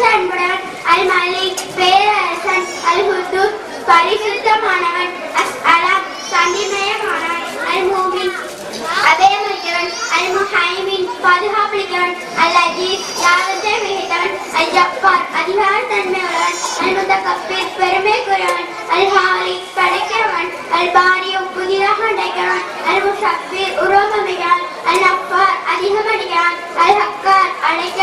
அளவற்ற அன்புடையவன் அல் மலிக் பேரரசன் அல் ஹுது பரிசுத்தமானவன் அஸ் அலாம் சண்டிமயமானவன் அல் மூமின் அபயமளிக்கிறவன் அல் முஹைமின் பாதுகாப்பளிக்கிறவன் அல் அஜீஸ் யாவத்தை மிகைத்தவன் அல் ஜப்பார் அதிகார தன்மை உள்ளவன் அல் முதகப்பீர் பெருமைக்குரியவன் அல் ஹாரி படைக்கிறவன் அல் பாரியோ புதிதாக உடைக்கிறவன் அல் முஷப்பீர் உருவமிக்கிறவன் அல் அப்பார் அதிகமடிக்கிறான் அல் ஹக்கார் அடைக்க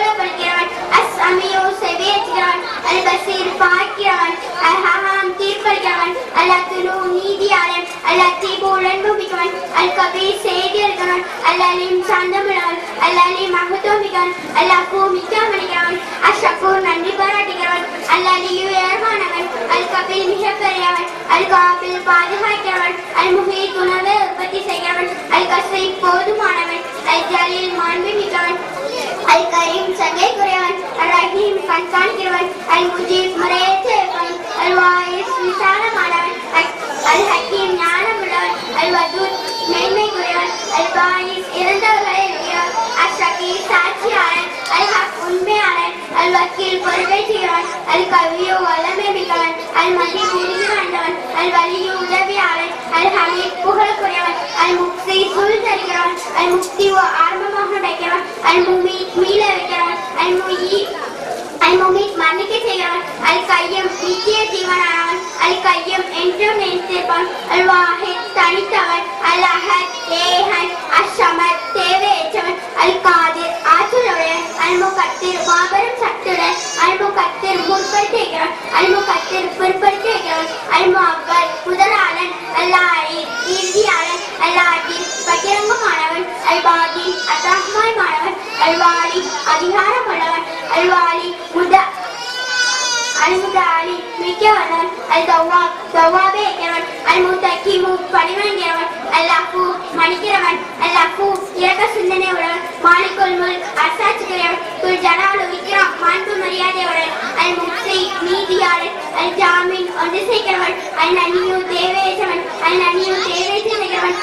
அல்லாலையும் அல் அல்லாலையும் சாந்தமுள்ளவன் அல் அலீம் மகத்துவமிக்கவன் அல் அஷக்கூர் நன்றி பாராட்டுகிறவன் அல் அலியு ஏர்வானவன் அல் கபில் மிக பெரியவன் அல் காபில் பாதுகாக்கிறவன் அல் முஹீத் உணவை உற்பத்தி செய்கிறவன் அல் கசை போதுமானவன் அல் ஜலீல் மாண்பு மிக்கவன் அல் கரீம் சங்கை குறைவன் அல் ரஹீம் கண்காணிக்கிறவன் அல் முஜீப் முறையேற்றவன் அல் வாயிஸ் விசாலமானவன் அல் ஹக்கீம் ஞானமுள்ளவன் அல் வதூத் மேன்மை குறைவன் அல் பாயிஸ் இறந்தவர்களை சாட்சியாளன் அல் ஹக் உண்மையாளன் அல் வக்கீல் பொறுப்பேற்றுகிறவன் அல் கவியோ வல்லமை மிக்கவன் அல் மதி உறுதி வாழ்ந்தவன் அல் வலியு உதவியாளன் அல் ஹமீத் புகழக்குரியவன் அல் முக்தி சுல் தருகிறவன் அல் முக்தி ஆரம்பமாக உடைக்கிறவன் அல் முமீத் மீள வைக்கிறவன் அல் முயி அல் மன்னிக்க செய்கிறவன் அல் கையம் நித்திய ஆற்றலுடன் மாபெரும் சக்தியுடன் அல் முகத்திர் முற்படுத்துகிறவன் அல் முகத்திர் பிற்படுத்துகிறவன் அல் முகல் முதலாளன் அல்லாஹி இறுதியாளன் அல்லாஹி பகிரங்கமானவன். அல் பாதி அத்தாகமானவன் அதிகாரமானவன். வாலி முத அல்முதாலி மிக்கவனன். அல் தவாப் தவாபே இருக்கிறவன் அல் முத்தக்கிமு பணிவங்கிறவன் அல் அஃபு மணிக்கிறவன் அல்லாஹூ and Jamin on the second one, and then you Devesh one, and then you Devesh second one.